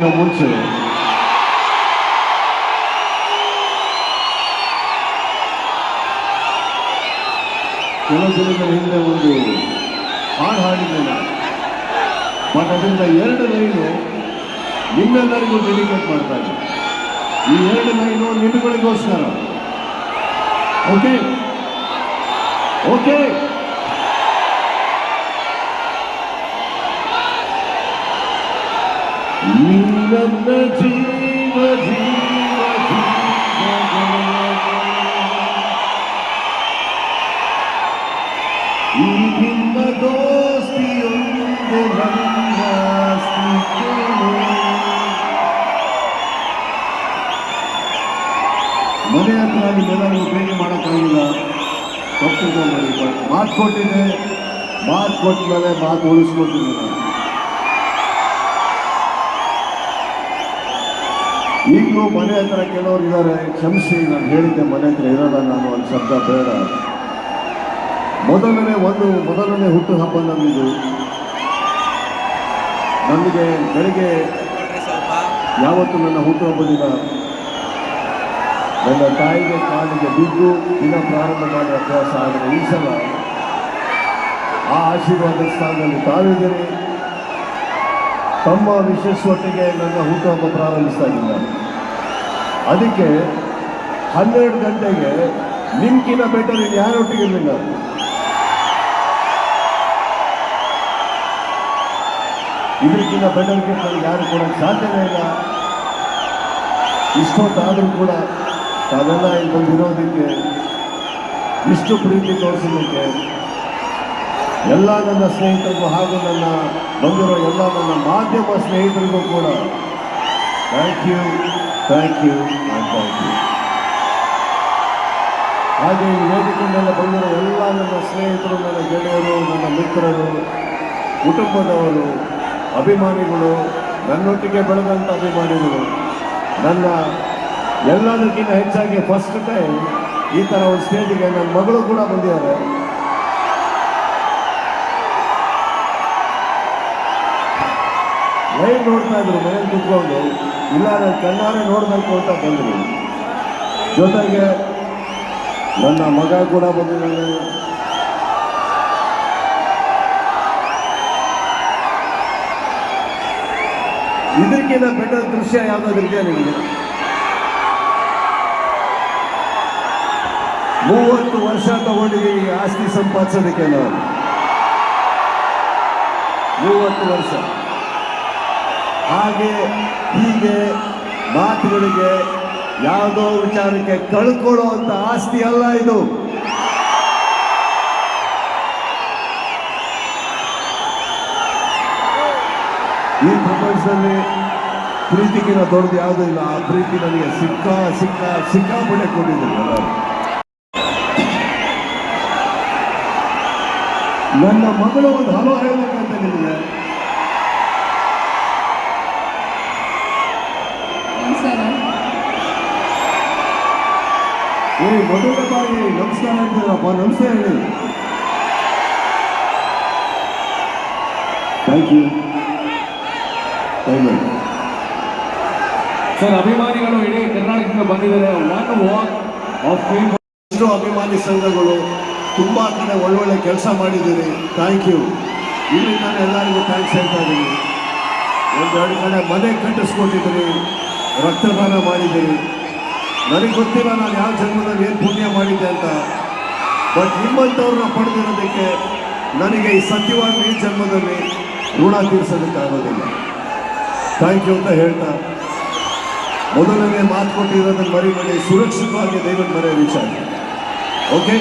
ಮುಂಚೆ ಕೆಲವು ದಿನಗಳ ಹಿಂದೆ ಒಂದು ಹಾಡು ಹಾಡಿದ್ದೇನೆ. ಬಟ್ ಅದರಿಂದ ಎರಡು ಲೈನು ನಿಮ್ಮೆಲ್ಲರಿಗೂ ಡೆಡಿಕೇಟ್ ಮಾಡ್ತಾ ಇದ್ದೀನಿ ಈ ಎರಡು ಲೈನು ನಿಮ್ಮಗಳಿಗೋಸ್ಕರ ಓಕೆ ಓಕೆ ನೀ ನನ್ನ ಜೀವ ಜೀವ ಜೀವ ಈ ನಿಮ್ಮ ದೋಸ್ತಿಯೊಂದು ನನ್ನ ಸ್ಥಿತಿಯು. ಮನೆ ಹತ್ರ ನಿಮ್ಮೆಲ್ಲರಿಗೂ ಭೇಟಿ ಮಾಡೋಕ್ಕಾಗಿಲ್ಲ ತಪ್ಪು ಮಾಡಿ ಬಟ್ ಮಾತು ಕೊಟ್ಟಿದ್ದೆ ಮಾತು ಕೊಟ್ಟ ಮೇಲೆ ಮಾತು ಉಳಿಸ್ಕೊಟ್ಟಿದ್ದೆ ಈಗಲೂ ಮನೆ ಹತ್ರ ಕೆಲವರು ಇದ್ದಾರೆ ಕ್ಷಮಿಸಿ, ನಾನು ಹೇಳಿದ್ದೆ ಮನೆ ಹತ್ರ ಇರೋಲ್ಲ ನಾನು ಒಂದು ಶಬ್ದ ಬೇಡ. ಮೊದಲನೇ ಒಂದು, ಮೊದಲನೇ ಹುಟ್ಟುಹಬ್ಬ ನಮ್ಮದು. ನಮಗೆ ಬೆಳಿಗ್ಗೆ ಯಾವತ್ತು ನನ್ನ ಹುಟ್ಟುಹಬ್ಬ ದಿನ? ನನ್ನ ತಾಯಿಗೆ ಕಾಲಿಗೆ ಬಿದ್ದು ದಿನ ಪ್ರಾರಂಭ ಮಾಡೋ ಅಭ್ಯಾಸ ಆದರೆ ಈ ಸಲ. ಆ ಆಶೀರ್ವಾದ ಸ್ಥಾನದಲ್ಲಿ ತಾವಿದ್ದೀರಿ ತಮ್ಮ ವಿಶೇಷತೆಗೆ ನನ್ನ ಹುಟ್ಟುಹಬ್ಬ ಪ್ರಾರಂಭಿಸ್ತಾ ಇಲ್ಲ ಅದಕ್ಕೆ ಹನ್ನೆರಡು ಗಂಟೆಗೆ ನಿಮ್ಗಿನ ಬೆಟರ್ ಇನ್ನು ಯಾರೊಟ್ಟಿಗೆ ಇರಲಿಲ್ಲ? ಇದಕ್ಕಿಂತ ಬೆಟರ್ ಗಿಫ್ಟ್ ಯಾರು ಕೊಡೋಕ್ಕೆ ಸಾಧ್ಯನೇ ಇಲ್ಲ? ಇಷ್ಟೊತ್ತಾದರೂ ಕೂಡ ತಾವೆಲ್ಲ ಇಲ್ಲಿ ಬಂದಿರೋದಕ್ಕೆ, ಇಷ್ಟು ಪ್ರೀತಿ ತೋರಿಸಲಿಕ್ಕೆ ಎಲ್ಲ ನನ್ನ ಸ್ನೇಹಿತರಿಗೂ ಹಾಗೂ ನನ್ನ ಬಂದಿರೋ ಎಲ್ಲ ನನ್ನ ಮಾಧ್ಯಮ ಸ್ನೇಹಿತರಿಗೂ ಕೂಡ thank you thank you and thank you ಹಾಗೆ ಈ ವೇದಿಕೆ ಬಂದಿರೋ ಎಲ್ಲ ನನ್ನ ಸ್ನೇಹಿತರು, ನನ್ನ ಗೆಳೆಯರು, ನನ್ನ ಮಿತ್ರರು, ಕುಟುಂಬದವರು, ಅಭಿಮಾನಿಗಳು, ನನ್ನೊಟ್ಟಿಗೆ ಬೆಳೆದಂಥ ಅಭಿಮಾನಿಗಳು, ನನ್ನ ಎಲ್ಲದಕ್ಕಿಂತ ಹೆಚ್ಚಾಗಿ ಫಸ್ಟ್ ಟೈಮ್ ಈ ಥರ ಒಂದು ಸ್ಟೇಜಿಗೆ ನನ್ನ ಮಗಳು ಕೂಡ ಬಂದಿದ್ದಾರೆ. ಲೈವ್ ನೋಡ್ತಾ ಇದ್ರು ಮನೇಲಿ ಕುತ್ಕೊಂಡು, ಇಲ್ಲ ನಾನು ಕಣ್ಣಾರೆ ನೋಡಬೇಕು ಅಂತ ಬಂದರು ಜೊತೆಗೆ ನನ್ನ ಮಗ ಕೂಡ ಬಂದಿದ್ದಾನೆ. ಇದಕ್ಕಿಂತ ಬೆಟರ್ ದೃಶ್ಯ ಯಾವುದಾದ್ರಿದೆಯಾ ನಿಮಗೆ? ಮೂವತ್ತು ವರ್ಷ ತಗೊಂಡಿದ್ದೀವಿ ಆಸ್ತಿ ಸಂಪಾದಿಸೋದಕ್ಕೆ ನಾವು ಮೂವತ್ತು ವರ್ಷ. ಹಾಗೆ ಹೀಗೆ ಮಾತುಗಳಿಗೆ ಯಾವುದೋ ವಿಚಾರಕ್ಕೆ ಕಳ್ಕೊಳ್ಳೋ ಅಂತ ಆಸ್ತಿ ಅಲ್ಲ ಇದು. ಈ ಪ್ರಪಂಚದಲ್ಲಿ ಪ್ರೀತಿಗಿನ ದೊಡ್ಡದು ಯಾವುದೂ ಇಲ್ಲ. ಆ ಪ್ರೀತಿ ನನಗೆ ಸಿಕ್ಕ ಸಿಕ್ಕ, ಸಿಕ್ಕಾಪಟ್ಟೆ ಕೊಟ್ಟಿದ್ದೀನಿ ನನ್ನ ಮಗಳು ಒಂದು ಹಲೋ ಹೇಳಬೇಕಂತ ನಿಮಗೆ ನಮಸ್ಕಾರ ಏ ಮೊದಲ ಬಾರಿ ನಮಸ್ಕಾರ ಅಂತೀರಪ್ಪ ನಮಸ್ತೆ ಹೇಳಿ thank you thank you sir ಅಭಿಮಾನಿಗಳು ಇಡೀ ಕರ್ನಾಟಕದಿಂದ ಬಂದಿದ್ದಾರೆ. ಒನ್ ವಾಕ್ ಆಫ್ ಫೇಮ್ ಎಷ್ಟೋ ಅಭಿಮಾನಿ ಸಂಘಗಳು ತುಂಬ ಕಡೆ ಒಳ್ಳೊಳ್ಳೆ ಕೆಲಸ ಮಾಡಿದ್ದೀರಿ. ಥ್ಯಾಂಕ್ ಯು ಇಲ್ಲಿ ನಾನು ಎಲ್ಲರಿಗೂ ಥ್ಯಾಂಕ್ಸ್ ಹೇಳ್ತಾ ಇದ್ದೀನಿ. ಒಂದೆರಡು ಕಡೆ ಮನೆ ಕಟ್ಟಿಸ್ಕೊಂಡಿದ್ದೀನಿ ರಕ್ತದಾನ ಮಾಡಿದ್ದೀರಿ. ನನಗೆ ಗೊತ್ತಿಲ್ಲ ನಾನು ಯಾವ ಜನ್ಮದಲ್ಲಿ ಏನು ಪುಣ್ಯ ಮಾಡಿದ್ದೆ ಅಂತ. ಬಟ್ ನಿಮ್ಮಂಥವ್ರನ್ನ ಪಡೆದಿರೋದಕ್ಕೆ ನನಗೆ ಈ ಸತ್ಯವಾಗಿ ಈ ಜನ್ಮದಲ್ಲಿ ಋಣ ತೀರಿಸೋದಕ್ಕಾಗೋದಿಲ್ಲ ಥ್ಯಾಂಕ್ ಯು ಅಂತ ಹೇಳ್ತಾ, ಮೊದಲನೇ ಮಾತು ಕೊಟ್ಟಿರೋದನ್ನು ಮರಿಬೇಡಿ. ಸುರಕ್ಷಿತವಾಗಿ ದಯವಿಟ್ಟು ಮರೆಯ ವಿಚಾರ. ಓಕೆ